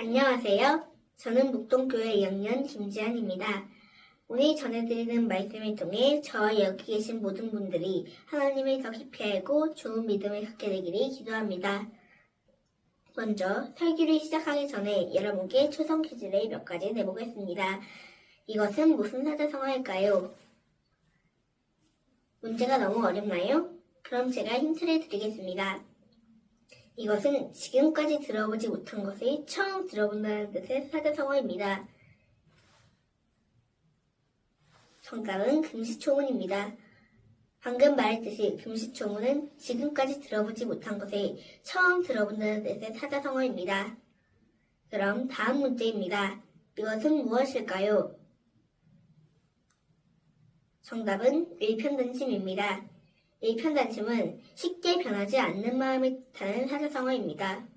안녕하세요. 저는 목동교회 2학년 김지한입니다. 오늘 전해드리는 말씀을 통해 저와 여기 계신 모든 분들이 하나님을 더 깊이 알고 좋은 믿음을 갖게 되기를 기도합니다. 먼저 설교를 시작하기 전에 여러분께 초성 퀴즈를 몇 가지 내보겠습니다. 이것은 무슨 사자성어일까요? 문제가 너무 어렵나요? 그럼 제가 힌트를 드리겠습니다. 이것은 지금까지 들어보지 못한 것을 처음 들어본다는 뜻의 사자성어입니다. 정답은 금시초문입니다. 방금 말했듯이 금시초문은 지금까지 들어보지 못한 것을 처음 들어본다는 뜻의 사자성어입니다. 그럼 다음 문제입니다. 이것은 무엇일까요? 정답은 일편단심입니다. 일편단심은 쉽게 변하지 않는 마음을 뜻하는 사자성어입니다.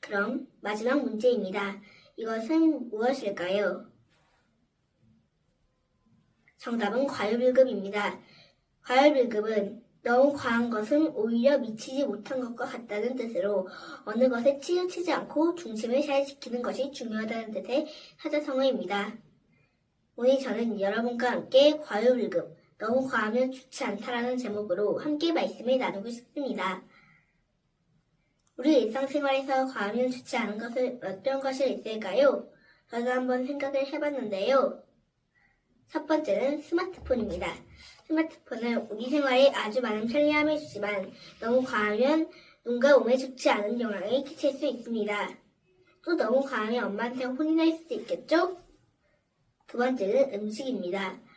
그럼 마지막 문제입니다. 이것은 무엇일까요? 정답은 과유불급입니다. 과유불급은 너무 과한 것은 오히려 미치지 못한 것과 같다는 뜻으로 어느 것에 치우치지 않고 중심을 잘 지키는 것이 중요하다는 뜻의 사자성어입니다. 오늘 저는 여러분과 함께 과유불급, 너무 과하면 좋지 않다라는 제목으로 함께 말씀을 나누고 싶습니다. 우리 일상생활에서 과하면 좋지 않은 것을 어떤 것이 있을까요? 저도 한번 생각을 해봤는데요. 첫 번째는 스마트폰입니다. 스마트폰은 우리 생활에 아주 많은 편리함을 주지만 너무 과하면 눈과 몸에 좋지 않은 영향을 끼칠 수 있습니다. 또 너무 과하면 엄마한테 혼이 날 수도 있겠죠? 두 번째는 음식입니다.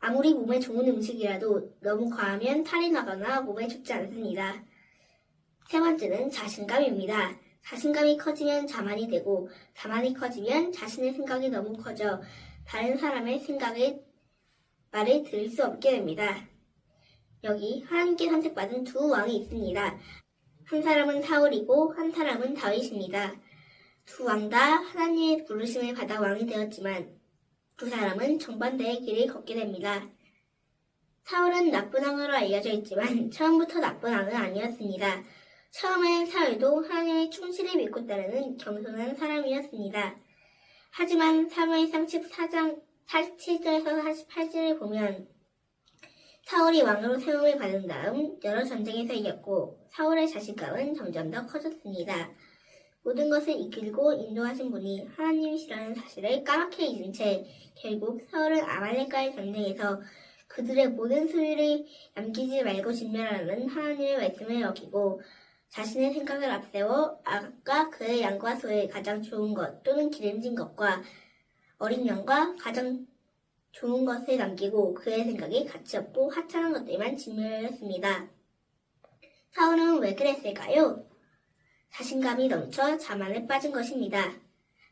아무리 몸에 좋은 음식이라도 너무 과하면 탈이 나거나 몸에 좋지 않습니다. 세 번째는 자신감입니다. 자신감이 커지면 자만이 되고 자만이 커지면 자신의 생각이 너무 커져 다른 사람의 생각을 말을 들을 수 없게 됩니다. 여기 하나님께 선택받은 두 왕이 있습니다. 한 사람은 사울이고 한 사람은 다윗입니다. 두 왕 다 하나님의 부르심을 받아 왕이 되었지만 두 사람은 정반대의 길을 걷게 됩니다. 사울은 나쁜 왕으로 알려져 있지만 처음부터 나쁜 왕은 아니었습니다. 처음엔 사울도 하나님의 충실히 믿고 따르는 겸손한 사람이었습니다. 하지만 사무엘상 14장 47절에서 48절을 보면 사울이 왕으로 세움을 받은 다음 여러 전쟁에서 이겼고 사울의 자신감은 점점 더 커졌습니다. 모든 것을 이끌고 인도하신 분이 하나님이시라는 사실을 까맣게 잊은 채 결국 사울은 아말렉과의 전쟁에서 그들의 모든 소유를 남기지 말고 진멸하는 하나님의 말씀을 어기고 자신의 생각을 앞세워 아까 그의 양과 소의 가장 좋은 것 또는 기름진 것과 어린 양과 가장 좋은 것을 남기고 그의 생각이 가치 없고 하찮은 것들만 진멸하였습니다. 사울은 왜 그랬을까요? 자신감이 넘쳐 자만에 빠진 것입니다.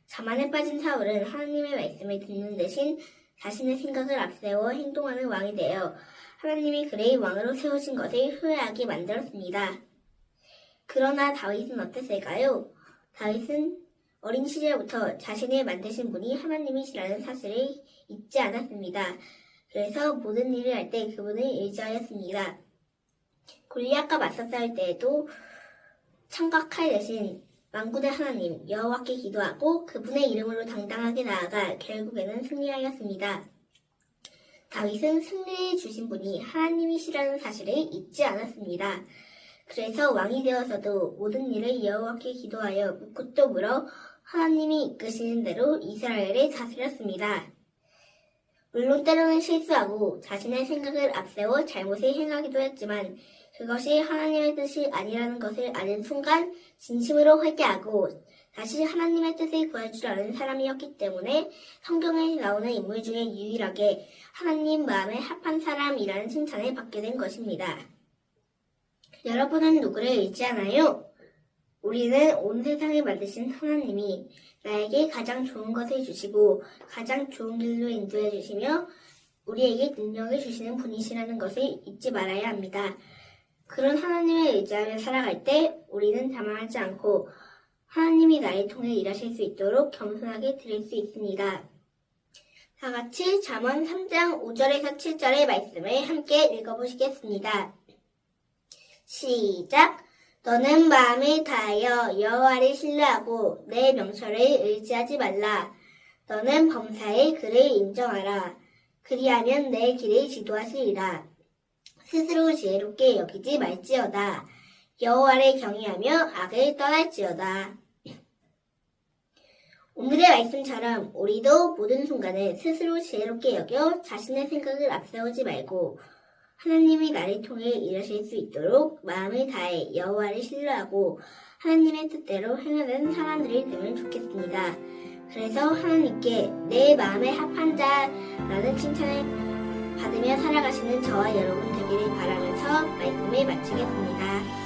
자만에 빠진 사울은 하나님의 말씀을 듣는 대신 자신의 생각을 앞세워 행동하는 왕이 되어 하나님이 그의 왕으로 세우신 것을 후회하게 만들었습니다. 그러나 다윗은 어땠을까요? 다윗은 어린 시절부터 자신을 만드신 분이 하나님이시라는 사실을 잊지 않았습니다. 그래서 모든 일을 할 때 그분을 의지하였습니다. 골리앗과 맞서 싸울 때에도 청각할 대신 만군의 하나님 여호와께 기도하고 그분의 이름으로 당당하게 나아가 결국에는 승리하였습니다. 다윗은 승리를 주신 분이 하나님이시라는 사실을 잊지 않았습니다. 그래서 왕이 되어서도 모든 일을 여호와께 기도하여 묻고 물어 하나님이 이끄시는 대로 이스라엘을 다스렸습니다. 물론 때로는 실수하고 자신의 생각을 앞세워 잘못을 행하기도 했지만 그것이 하나님의 뜻이 아니라는 것을 아는 순간 진심으로 회개하고 다시 하나님의 뜻을 구할 줄 아는 사람이었기 때문에 성경에 나오는 인물 중에 유일하게 하나님 마음에 합한 사람이라는 칭찬을 받게 된 것입니다. 여러분은 누구를 의지하나요? 우리는 온 세상을 만드신 하나님이 나에게 가장 좋은 것을 주시고 가장 좋은 길로 인도해 주시며 우리에게 능력을 주시는 분이시라는 것을 잊지 말아야 합니다. 그런 하나님을 의지하며 살아갈 때 우리는 자만하지 않고 하나님이 나를 통해 일하실 수 있도록 겸손하게 드릴 수 있습니다. 다 같이 잠언 3장 5절에서 7절의 말씀을 함께 읽어보시겠습니다. 시작! 너는 마음을 다하여 여호와를 신뢰하고 내 명철을 의지하지 말라. 너는 범사의 그를 인정하라. 그리하면 내 길을 지도하시리라. 스스로 지혜롭게 여기지 말지어다. 여호와를 경외하며 악을 떠날지어다. 오늘의 말씀처럼 우리도 모든 순간에 스스로 지혜롭게 여겨 자신의 생각을 앞세우지 말고 하나님이 나를 통해 일하실 수 있도록 마음을 다해 여호와를 신뢰하고 하나님의 뜻대로 행하는 사람들이 되면 좋겠습니다. 그래서 하나님께 내 마음에 합한 자라는 칭찬을 받으며 살아가시는 저와 여러분 되기를 바라면서 말씀을 마치겠습니다.